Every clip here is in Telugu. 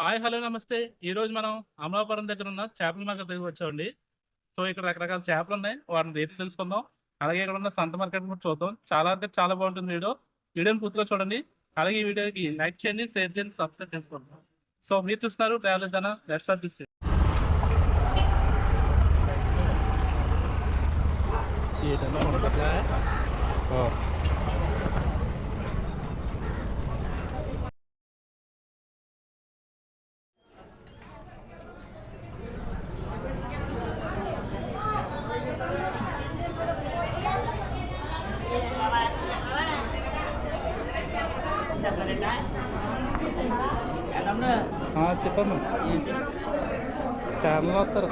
హాయ్ హలో నమస్తే. ఈ రోజు మనం అమలాపురం దగ్గర ఉన్న చేపల మార్కెట్ దగ్గర వచ్చామండి. సో ఇక్కడ రకరకాల చేపలు ఉన్నాయి. వాటిని రేట్లు తెలుసుకుందాం. అలాగే ఇక్కడ ఉన్న సంత మార్కెట్ కూడా చూద్దాం. చాలా అంటే చాలా బాగుంటుంది వీడియో. వీడియోని పూర్తిగా చూడండి. అలాగే ఈ వీడియోకి లైక్ చేయండి షేర్ చేయండి సబ్స్క్రైబ్ చేసుకోండి. సో మీరు చూస్తున్నారు ట్రావెల్ జన రెస్ట్ ఆఫ్ దిస్ ఏదన్నా ఉంటుందా చెప్పమ్మా. ఛానల్ వస్తారు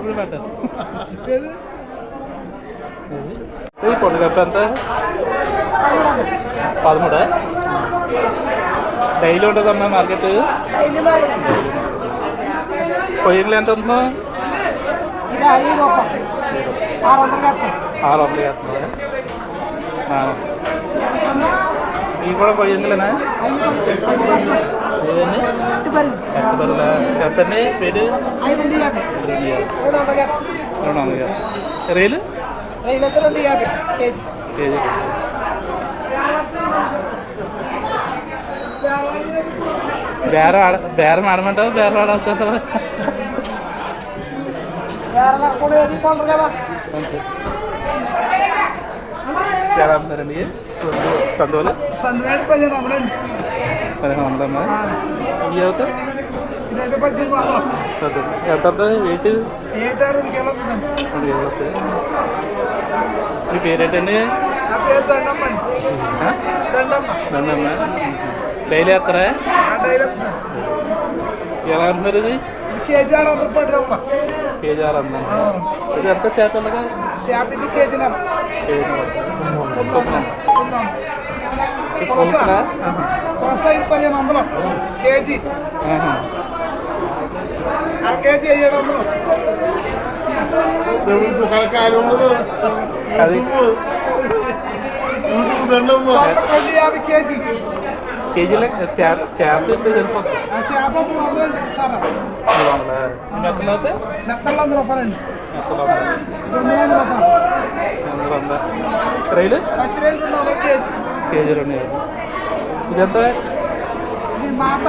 ఈ పెట్టారు ఈ ఎంత పదమూడా? డైలీ ఉంటుందమ్మా మార్కెట్? పొయ్యిలు ఎంత ఉంటుందో ఆరు వందలు వేస్తుందా ఇవి కూడా పొయ్యిందిలేనా ఏదండి ఎక్కడల్లా చెప్పండి పేరు రెండు యాభై. రెండు వందలు రైలు కేజీ బేరం ఆడ బేరం ఆడమంటావా బేరం ఆడాలంటావా అంతే ఎలా అమ్మారండి సందువలు సందువేడు పదిహేను వందలండి పదిహేను వందలమ్మా ఇవి అవుతాయి వందలు. ఎంత అవుతుంది ఏటా రెండు కిలో అవుతాయి. మీ పేరేంటండి దండమ్మ డైలీ వేస్తారా. ఎలా అంటున్నారు ఇది? కేజీ ఆరు వందలు పడుతుందమ్మ. కేజీ ఆరు వందలు? ఇది ఎంత చేతలుగా చేప ఇది కేజీ నెల. కేజీ పులస ఇది పదిహేను వందలు కేజీ అర కేజీ ఏడు వందలు అది. సొంత పల్లి యాభై కేజీ. కేజీలో చేప సరిపోతుంది. ఆ చేప మూడు వందలండి సార్. మూడు వందల? మెత్తలు అయితే? మెత్తలు వంద రూపాయలండి. మెత్తలు వందలు రెండు వందల రూపాయలు. వందలు. వంద రైలు పచ్చిరేలు రెండు వందల కేజీ. కేజీ రెండు వేలు ఇదంతా ఇది మాత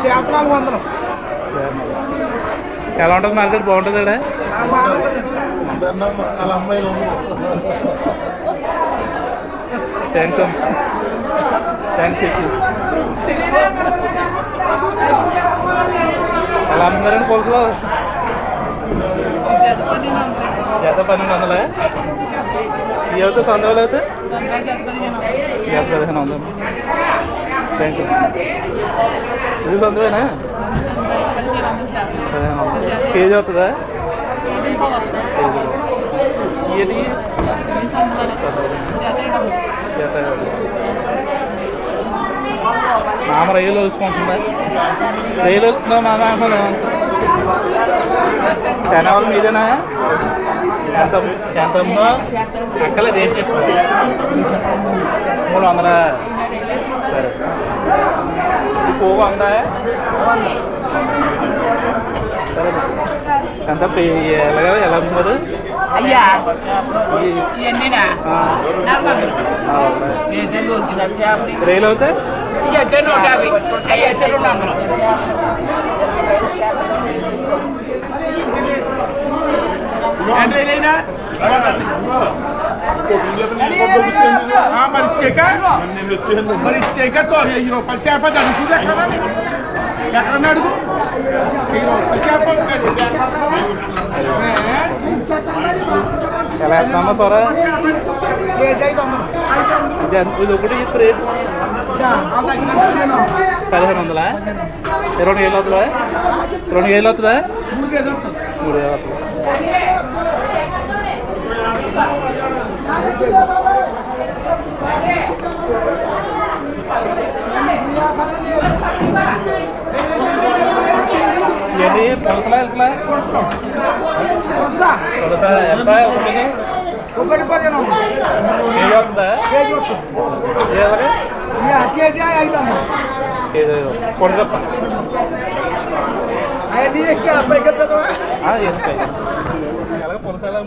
చేప నాలుగు వందలు ఎలా ఉంటుంది మార్కెట్ బాగుంటుంది ఇక్కడ ఆ మాట ఉంటుందండి. థ్యాంక్స్ అమ్మ థ్యాంక్స్ ఎలా అమ్ముతున్నారండి పులసలో జత పన్నెండు వందలా ఇవి అవుతాయి సొంత వాళ్ళు అయితే? పదిహేను వందలు థ్యాంక్ యూ ఇది సొంతమేనా పదిహేను వందలు కేజీ అవుతుందా కేజీ మామ రైలు వచ్చుకుంటుందా రైలు వస్తుందా మామ? శనగలు మీదేనా? ఎంత ఎంత ఉందో అక్కలేదు ఏం చెప్పు మూడు వందల. సరే. ఉందా సరే. ఎంత ఎలాగా ఎలా అమ్ముతున్నారు అయ్యా రైలు అవుతే ఇవి అయితే నూట యాభై? అయితే రెండు వందలు? మరి ఇచ్చాక మరి ఇచ్చాక వెయ్యి రూపాయలు చేప అడుగుతుంది ఎక్కడ ఎక్కడ అడుగు చేప ఎలా వేస్తామా సొర ఇది ఒకటి ఇప్పుడు రేట్ పదిహేను వందలా రెండు వేలు అవుతుందా రెండు వేలు అవుతుందా మూడు వేలు అవుతుంది ఇవన్నీ పులసలా ఎలసలా వస్తా పులస ఎంత ఒకటి ఒకటి పదిహేను. కేజీ అవుతుందా కేజీ వస్తుంది. ఇక కేజీ ఐదు కేజీ అవన్నీ ఎక్కి పులస ఎలా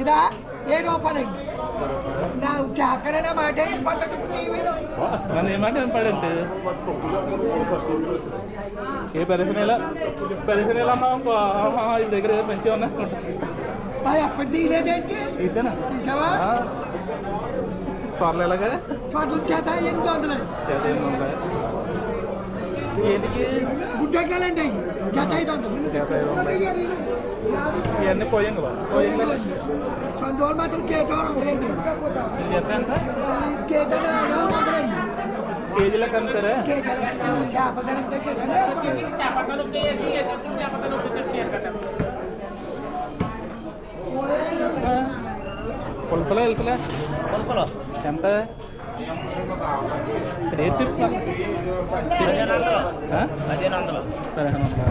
ఇదా? ఏ రూపాయలండి నా అక్కడైనా మాట పద్ధతి నన్ను ఏమంటే ఏం పడండి ఏ అనుకో ఆహా, ఇది దగ్గర మంచిగా ఉన్నా. అప్పుడు తీయలేదేంటి తీసేనా? తీసావా? సోర్లు ఎలాగా? చోట్ల చేత ఎనిమిది వందలు. ఏదేం ఉందా ఏంటికి? గుడ్డెక్కాలండి చేత ఐదు వందలు. చేత ఐదు వందలు. ఇవన్నీ పోయాం కదా పోయాం కదా సంతోషం మాత్రం కేజీ ఆరు వందలండి ఇది ఎంత ఎంత కేజీ నాలుగు వందలండి కేజీలకు అమ్ముతారా కేజీ చేప ధరంతా కేజీ ఆ, పులసలో వెళ్తలే పులసలో ఎంత రేట్ చెప్తున్నా ఆ? పదిహేను వందలు పదిహేను వందలా?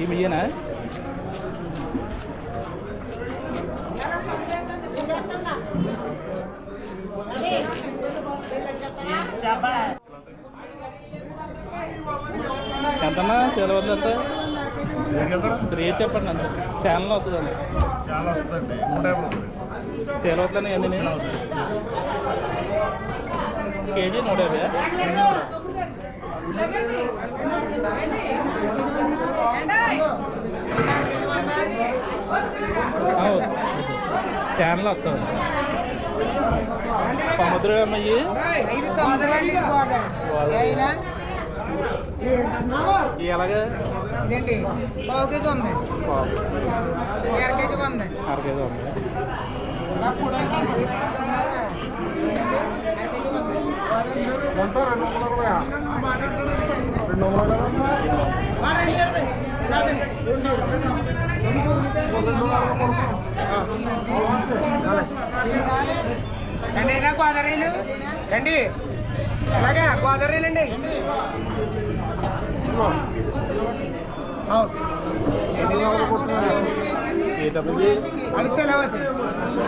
ఈ బియ్యనా ఎంతన్నా? సెలవు ఎంత రేట్ చెప్పండి అంత ఛానల్ వస్తుందండి. చాలా వస్తుందండి నూట ఎన్ని కేజీ నూట యాభై ఛానల్ వస్తుంది సముద్రం అయినా? ఎలాగా? ఇదేంటి? పావు కేజీ ఉంది. అర కేజీ ఉంది. అర కేజీ రెండు వందల రెండు అయినా గోదావరిలు రండి అలాగే గోదావరిలు అండి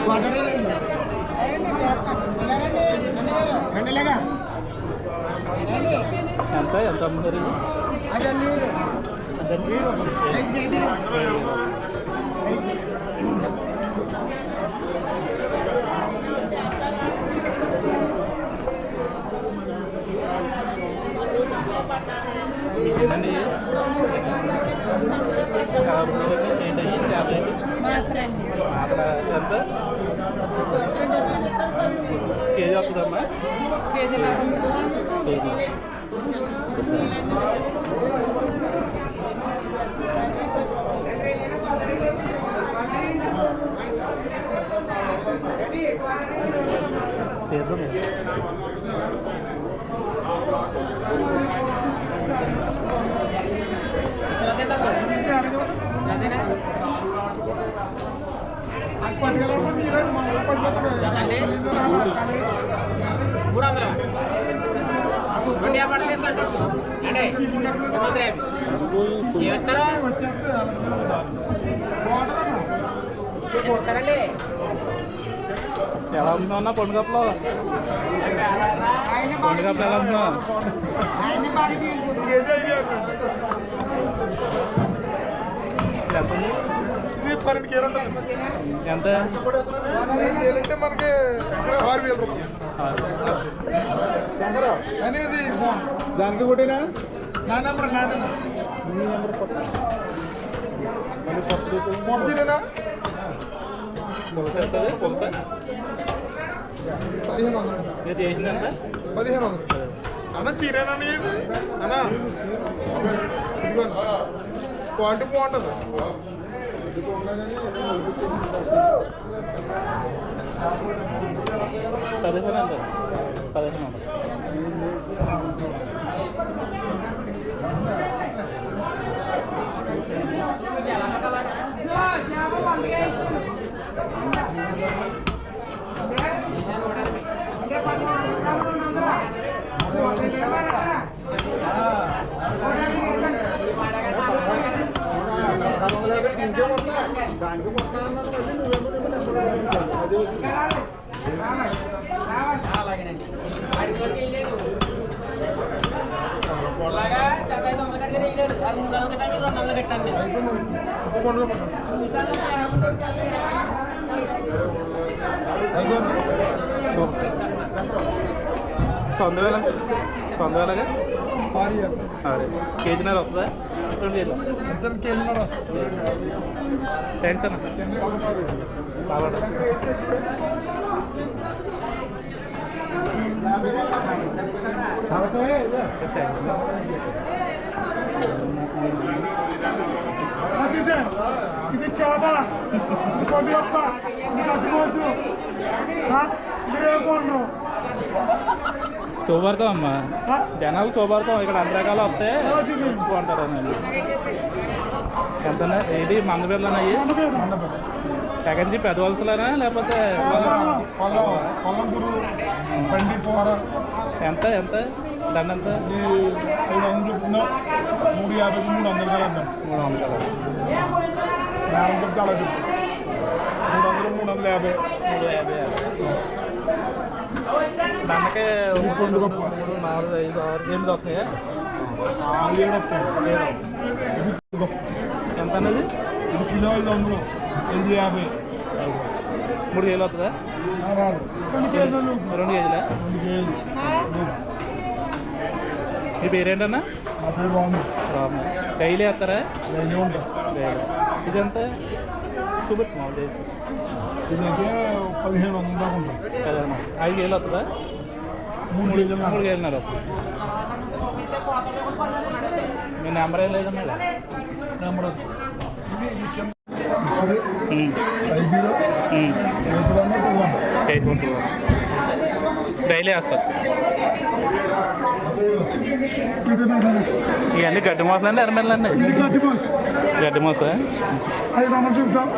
గోదావరిలు రండి ఇలాగా ఎంత ఎంత అమ్ముతారు ఇది అది అన్ని ఎంత? ఐదు కేజీలు ఏంటండి కలపలు ఏంటండి చేపలు అక్కడ ఎంత కేజీ వస్తుందమ్మా కేజీ చేద్దాం మూడు వందలు రెండు యాభై తీసుకోండి రెండు వందల యాభై ఎలా ఉంటున్నా పండుగప్పలో పండుగప్పలు ఎలా ఉంటున్నా ఎంత పన్నెండు కేజీలు అంటే మనకి ఆరు వేల రూపాయలు శంకర అనేది దానికి ఒకటినా నా నెంబర్ నా నెంబర్ నీ నెంబర్ పొట్టినా పులస ఎంత పులస పదిహేను వందలు మీరు చేసింది ఎంత పదిహేను వందలు అన్న చీరేనా ఇది అన్న క్వాలిటీ బాగుంటుంది. పదిహేను అండి. పదిహేను వందలు అన్నాను మళ్ళీ నువ్వేమో ఏమో నెంబర్ అడిగావు. అదే వచ్చింది. అలాగేనండి వాడికి వరకు వేయలేదు అలాగా డెబ్బై ఐదు వందలు కడిగి వేయలేదు అది మూడు వందలు కట్టాలి రెండు వందలు కట్టాను నేను అయిపోయింది. ఒక పండుగ పట్టు. అయిపోయింది. సొంత వేల సొంత వేలగా. అదే కేజీన్నర వస్తుందా? రెండు కేజీలు ఇద్దరు కేజీన్నర వస్తుంది. థ్యాంక్స్ అన్న బాగా కాబట్టి ఇదే. ఇది చేప ఇది కొద్దిగప్ప ఇది కట్టుకోసు ఇది రేపు చూపడతాం అమ్మా. జనాలు చూపడతాం ఇక్కడ అన్ని రకాలు వస్తే అని ఎంత ఏంటి మంద పిల్లలు అయ్యి. ఎక్కడి నుంచి పెద్ద వలసలేనా లేకపోతే ఎంత? ఎంత? దండ ఎంత? మూడు యాభైకి మూడు వందలు మూడు వందలు. మూడు వందలు మూడు వందల యాభై. మూడు యాభై. దండకే రెండు గొప్ప. మూడు నాలుగు ఐదు ఆరు ఎనిమిది వస్తాయా? ఏడు గొప్ప. ఎంత అనేది ఇది కిలో ఐదు వందలు. ఐదు యాభై. మూడు కేజీలు వస్తుందా? రాదు. రెండు కేజీలా. రెండు కేజీలు? మీ పేరేంటన్నా? నా పేరు రాము. రాము. డైలీ వేస్తారా? డైలీ ఉంటా. ఇదంతా? చూపించు మామూలు ఇదైతే పదిహేను వందల దాకా ఉంటాం కదమ్మా ఐదు కేజీలు వస్తుందా? మూడు కేజీలు మూడు. కేజీలున్నర మీ నెంబర్ ఏం లేదమ్మా ఇలా నెంబర్ జీరో ఎప్పుడన్నా two one. Eight one two daily వేస్తారు ఇవన్నీ గడ్డి మోసలు అండి ఎర్రమెల్లండి గడ్డి మోస ఐదు వందలు చూపుతాం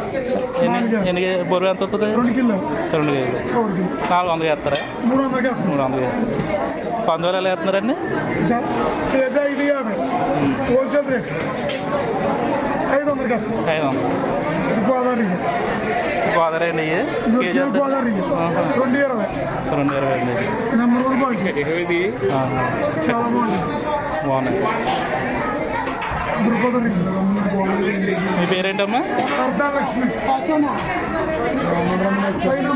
ఎన్ని ఎన్ని కే- బరువు ఎంత వస్తుంది రెండు కిలో రెండు కేజీలు ఒకటి కిలో నాలుగు వందలు వేస్తారా మూడు వందలకి మూడు వందలు వేస్తారు పందువలు ఎలా వేస్తున్నారండి కేజీ ఐదు ఐదు వందలు గోదావరి గోదావరి అండి గోదావరి. రెండు ఇరవై రెండు ఇరవై అండి నెంబర్ వన్ బాగుంది ఆహా. చాలా బాగుంది బాగున్నాయి ఇప్పుడు గోదావరి మీ పేరేంటమ్మా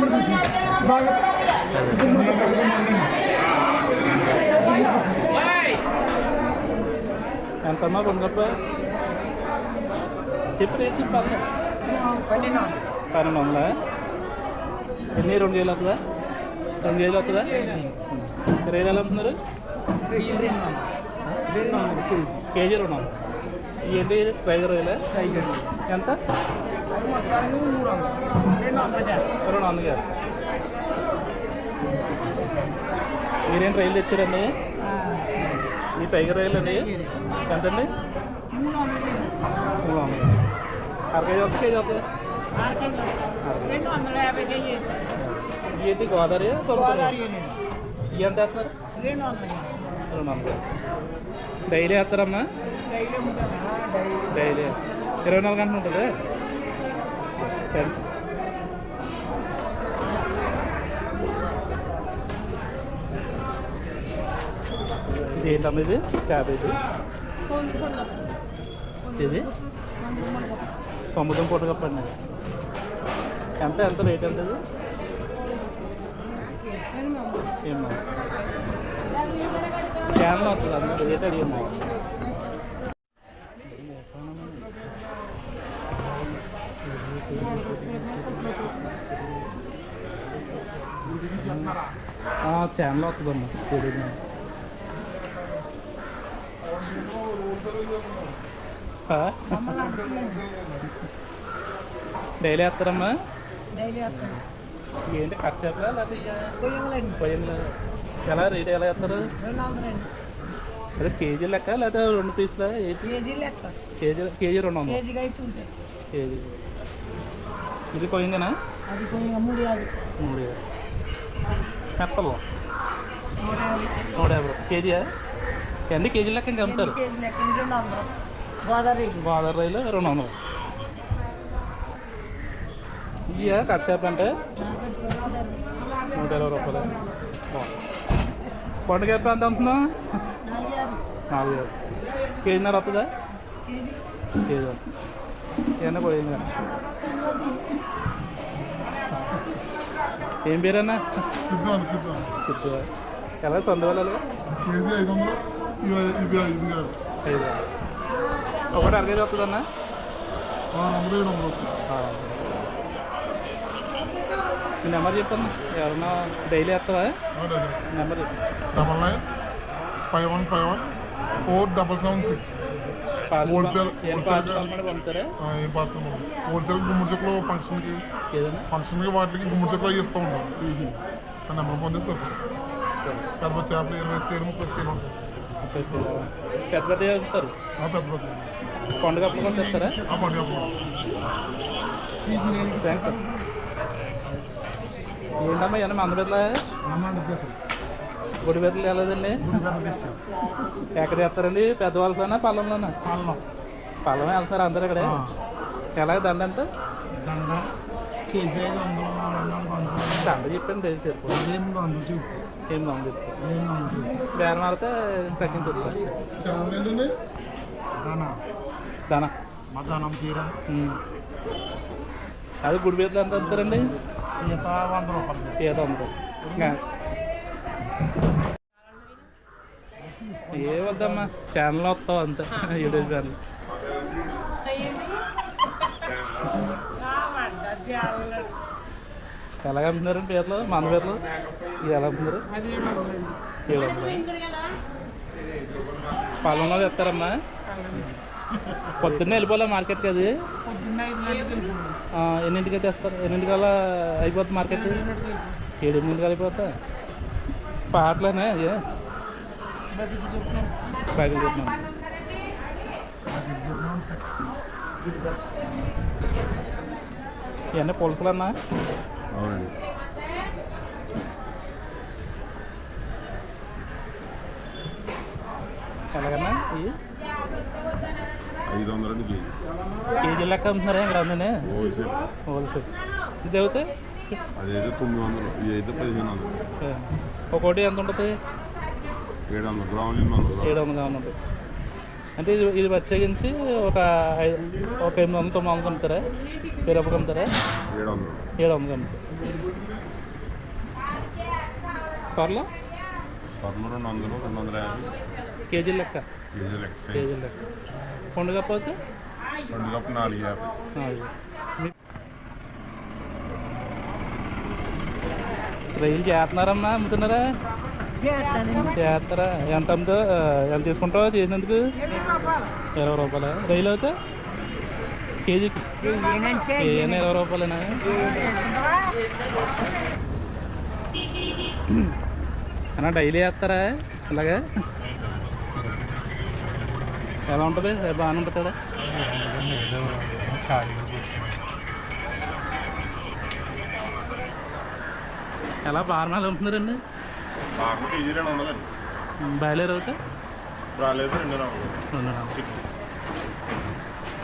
తీసి బాగా ఎంతమ్మా కొంగప్ప చెప్పు రేట్ చెప్పాలి పన్నెండు వందలా. ఎన్ని రెండు కేజీలు వస్తుందా రెండు కేజీలు వస్తుందా రేట్ ఎలా అమ్ముతున్నారు కేజీ రెండు వందలు. ఏంటి టైగర్ రొయ్యలే ఎంత? రెండు వందలు మీరేం రైలు తెచ్చారండి? ఈ టైగర్ రైలు అండి? ఎంతండి? మూడు వందలు. రెండు వందల యాభై కేజీ ఏంటి? గోదావరి గోదావరి ఎంత వేస్తున్నారు? రెండు వందలు రెండు వందలు. డైలీ వేస్తారమ్మా? డైలీ ఇరవై నాలుగు గంటలు ఉంటుంది? ఇది ఏంటమ్మా ఇది? క్యాబేజీ. ఇది? సముద్రం పూట కప్పండి ఎంత ఎంత రేట్ ఎంత ఇది ఏమో క్యాన్లో వస్తుంది అందరూ రేట్ అడిగాము ఛానల్ వస్తుందమ్మా తెలియదు డైలీ వేస్తారమ్మా డైలీ వస్తాను ఏంటి కట్ చేపలా లేకపోతే ఎలా రేట్ ఎలా వేస్తారు అదే కేజీ లెక్క లేకపోతే రెండు పీసులా కేజీ లెక్క. కేజీ కేజీ రెండు వందలు కేజీ. ఇది కొయ్యంగానా అది కొయ్యంగా మూడు యాభై. మూడు వేలు. మెత్తలు? నూట యాభై. కేజీయా? ఎన్ని కేజీ లెక్క ఇంకా అమ్ముతారు గోదావరి గోదావరి రైలు రెండు వందలు. ఇయ్యా కట్ చేప అంటే? నూట ఇరవై రూపాయలు. పండుగ ఎంత ఎంత అమ్ముతున్నావు నాలుగు. యాభై కేజీన్నర వస్తుందా? కేజీ ఏమన్నా పోయింది కానీ ఏం పేరన్నా? సిద్ధం సిద్ధం. ఎలా సొంత వేలు. ఒకటి అరగైదు వస్తుందన్నా? ఈ నెంబర్ చెప్పన్నా ఎవరన్నా డైలీ వేస్తావా నెంబర్ చెప్పు double nine five one five one four double seven six. Parcel wholesale గుమ్మడి చెక్కులు ఫంక్షన్కి ఫంక్షన్కి వాటికి గుమ్మడి చెక్కులు ఇస్తూ ఉంటాం ఆ నెంబర్ ఫోన్ చేస్తారు పెద్ద చేపలు ఇరవై స్కేలు ముప్పై స్కేలు ఉంటాయి పెద్ద పెద్ద చెప్తారు పెద్ద పెద్ద. పండుగ అప్పుడు చెప్తారా థ్యాంక్స్ సార్. ఏంటమ్మా ఏమన్నా మంద పెద్దలా గుడి పెద్దలు వెళ్ళదండి ఎక్కడ వేస్తారండి? పెద్దవాళ్ళతోనా పల్లంలోనా? పల్లం వెళ్తున్నారు అందరు ఇక్కడ? ఎలాగ దండ ఎంత? దండ చెప్పండి చెప్పు. ఎనిమిది వందలు చెప్పు ఎనిమిది వందలు చెప్పు. బేరం ఆడితే తగ్గించుతా ఛానల్ ఏంటండి? దానా దానా మధ్యాహ్నం తీరా. అది గుడి పెద్దలు ఎంత అమ్ముతారండి ఈత వంద రూపాయలు. ఏ వద్దమ్మా? ఛానల్ వస్తావు అంతే. యూట్యూబ్ ఛానల్ ఎలాగ అమ్ముతున్నారు పీతలు మన ఇది ఎలా అమ్ముతున్నారు ఏడు పొలంలో తెస్తారమ్మా? పొద్దున్నే వెళ్ళిపోలే మార్కెట్కి అది? ఎన్నింటికి తెస్తారు ఎన్నింటికల్లా అయిపోతుంది మార్కెట్? ఏడు ఎనిమిదింటికి అయిపోతా పాటలేనే ఏ బయట చెప్తున్నాను ఇవన్నీ పులుసులు అన్నా అవునండి. ఎలాగన్నా? ఇవి ఐదు వందలు కేజీ కేజీ లెక్క అమ్ముతున్నారా ఇక్కడ ఉందని హోల్సేల్. హోల్సేల్. ఇది అదైతే తొమ్మిది వందలు ఇది అయితే పదిహేను వందలు ఒక్కోటి ఎంత ఉంటుంది? ఏడు వందలు గ్రాములు ఎనిమిది వందలు ఏడు వందలు ఉంటుంది. అంటే ఇది ఇది ప్రత్యేకించి ఒక ఐ- ఒక ఎనిమిది వందలు తొమ్మిది వందలు అమ్ముతారా? వేరే అమ్ముతారా? ఏడు వందలు ఏడు వందలు అమ్ముతారు. పర్లో స్వర్ణ రెండు వందలు రెండు వందల యాభై. కేజీ లెక్క? కేజీ లెక్క. కేజీ లెక్క. పండుగపోతే? రెండు కప్పు నాలుగు. యాభై రైలు చేస్తున్నారమ్మా అమ్ముతున్నారా? చేస్తారా? ఎంత అమ్ముతా ఎంత తీసుకుంటావు చేసినందుకు? ఇరవై రూపాయలు? రైలు అయితే కేజీకి? ఏమైనా ఇరవై రూపాయలేనా? అన్నా డైలీ వేస్తారా ఇలాగా ఎలా ఉంటుంది? బాగానే ఉంటుంది కదా? ఎలా బాగా అమ్ముతున్నారండి? బయలుదేరి అవుతే రాలేదు రెండు.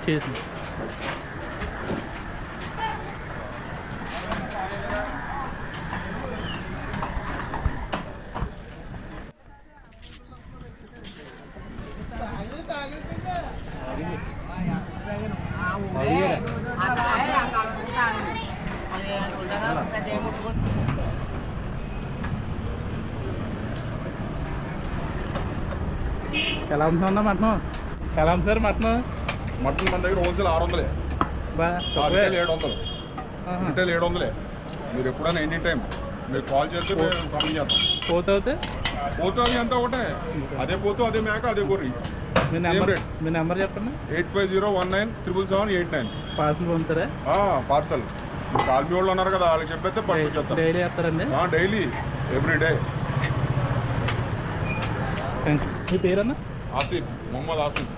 చేసింది. ఎలా అమ్ముతుందా మటన్? ఎలా అమ్ముతారు మటన్? మటన్ మన దగ్గర హోల్సేల్ ఆరు వందలే. రిటైల్ ఏడు వందలు. రిటైల్ ఏడు వందలే. మీరు ఎప్పుడైనా ఎనీ టైం మీరు కాల్ చేస్తే మేము చేస్తాం. పోతే అవుతే పోతు అది అంతా ఒకటే. అదే పోతు అదే మేక అదే గొర్రె. మీ నెంబర్ రేట్ మీ నెంబర్ చెప్పండి. Eight five zero one nine triple seven eight nine parcel పంపుతారా? Parcel call me వాళ్ళు ఉన్నారు కదా వాళ్ళకి చెప్పేస్తే పట్టుకొచ్చేస్తాం డైలీ వేస్తారండి డైలీ. ఎవ్రీ డే మీ పేరన్నా? ఆసిఫ్ మొహమ్మద్ ఆసిఫ్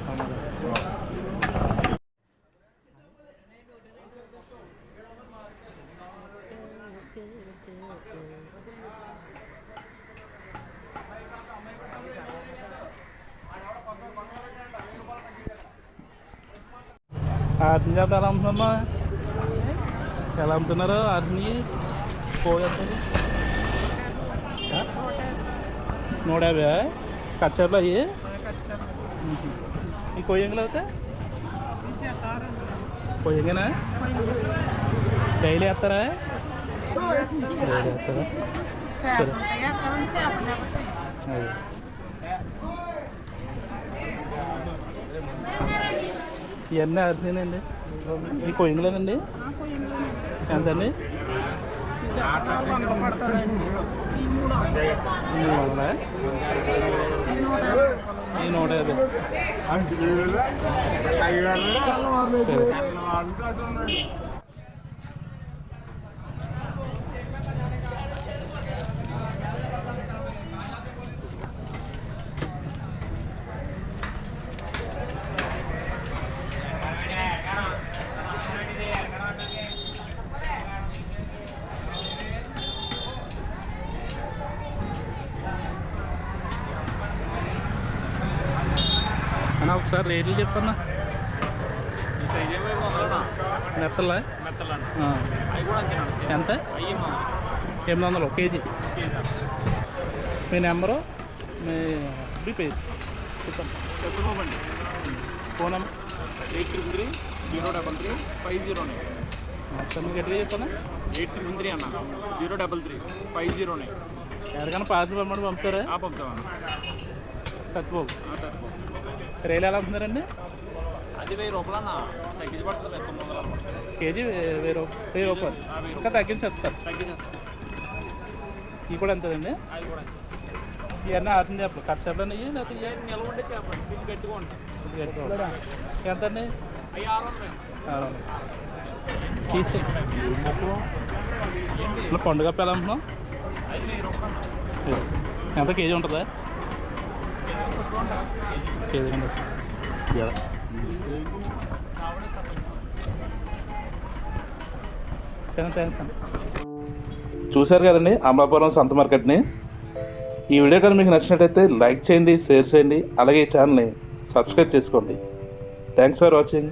ఆర్టిని చేపలు ఎలా అమ్ముతున్నా ఎలా అమ్ముతున్నారు ఆర్టిని పోగొట్టారు నూట యాభై కచ్చాపులు అయ్యి ఈ కొయ్యంగులు అవుతా కొయ్యంగనా? డైలీ వేస్తారా? డైలీ వేస్తారా? సరే. ఇవన్నీ అరిసినాయండి ఈ కొయ్యంగులేనండి? ఎంత అండి వందలా? ఈ నూట యాభై అన్న ఒకసారి రేట్లు చెప్పన్నా. మెత్తలా. ఎంత? ఎనిమిది వందలు కేజీ. మీ నెంబరు? మీ మీ పేరు? చెప్పండి. Phone number? Eight triple three zero double three five zero nine. మీకు ఎట్లా చెప్పన్నా? ఎయిట్ త్రిబుల్ త్రీ అన్న. Zero double three five zero nine. ఎవరికైనా పార్సల్ పంపండి పంపుతారా? ఆ పంపుతామన్న సత్యబాబు. సరే రేలు ఎలా అమ్ముతున్నారండి అది వెయ్యి రూపాయలు అన్న. తగ్గించి పడుతుంది తొమ్మిది వందలు అన్నమాట. కేజీ వెయ్యి రూపాయలు. వెయ్యి రూపాయలు. ఇంకా తగ్గించేస్తారు తగ్గించేస్తాం. ఇవి కూడా ఎంతదండి? అది కూడా ఇవన్నీ ఆర్థిక చేపలు. కట్ చేపలు ఇవి లేకపోతే ఇవి? నిల్వ ఉండే గట్టిగా ఉంటుంది ఇది గట్టిగా. ఎంత అండి అవి ఆరు వందలు తీసి ఇట్లా పండుగ ఎలా అమ్ముతున్నాం అది వెయ్యి రూపాయలు ఇది. ఎంత కేజీ ఉంటుందా కేజీ ఉంటుంది థ్యాంక్స్ అండి చూశారు కదండి అమలాపురం సంత మార్కెట్ని. ఈ వీడియో కానీ మీకు నచ్చినట్టయితే లైక్ చేయండి షేర్ చేయండి అలాగే ఈ ఛానల్ని సబ్స్క్రైబ్ చేసుకోండి. Thanks for watching